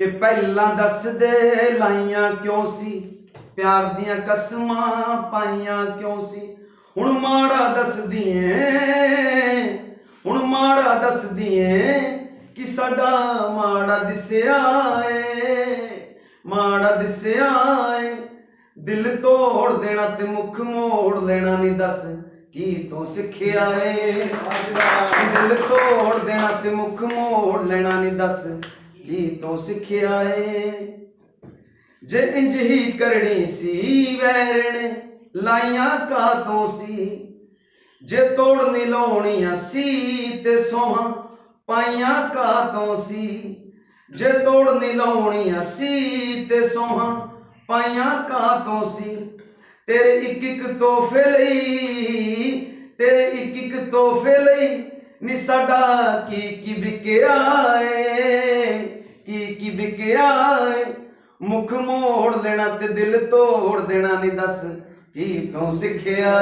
ਕਿ ਪਹਿਲਾਂ ਦੱਸਦੇ ਲਾਈਆਂ ਕਿਉਂ ਸੀ? ਪਿਆਰ ਦੀਆਂ ਕਸਮਾਂ ਪਾਈਆਂ ਕਿਉਂ ਸੀ? ਹੁਣ ਮਾੜਾ ਦੱਸਦੀ ਏ ਹੁਣ ਮਾੜਾ ਦੱਸਦੀ ਏ ਕਿ ਸਾਡਾ ਮਾੜਾ ਦਿਸਿਆ ਏ, ਮਾੜਾ ਦਿਸਿਆ ਏ। ਦਿਲ ਤੋੜ ਦੇਣਾ ਤੇ ਮੁਖ ਮੋੜ ਲੈਣਾ ਨਹੀਂ ਦੱਸ ਕੀ ਤੂੰ ਸਿੱਖਿਆ ਏ। ਦਿਲ ਤੋੜ ਦੇਣਾ ਤੇ ਮੁਖ ਮੋੜ ਲੈਣਾ ਨਹੀਂ ਦੱਸ ਕੀ ਤੋਂ ਸਿੱਖਿਆ ਏ। ਜੇ ਇੰਜ ਹੀ ਕਰਨੀ ਸੀ ਵੈਰਣ, ਲਾਈਆਂ ਕਾ ਤੋਂ ਸੀ। ਜੇ ਤੋੜਨੀ ਲਾਉਣੀਆਂ ਸੀ ਤੇ ਸੋਹਾਂ ਪਾਈਆਂ ਕਾ ਤੋਂ ਸੀ। ਜੇ ਤੋੜਨੀ ਲਾਉਣੀਆਂ ਸੀ ਤੇ ਸੋਹਾਂ ਪਾਈਆਂ ਕਾ ਤੋਂ ਸੀ। ਤੇਰੇ ਇੱਕ ਇੱਕ ਤੋਹਫੇ ਲਈ, ਤੇਰੇ ਇੱਕ ਇੱਕ ਤੋਹਫੇ ਲਈ ਨੀ ਸਾਡਾ ਕੀ ਕੀ ਵਿਕਿਆ ਏ। ਕੀ ਏ ਮੁਖ ਮੋੜ ਦੇਣਾ ਤੇ ਦਿਲ ਤੋੜ ਦੇਣਾ ਨਹੀਂ ਦੱਸ। ਕੀ ਤੂੰ ਸਿੱਖਿਆ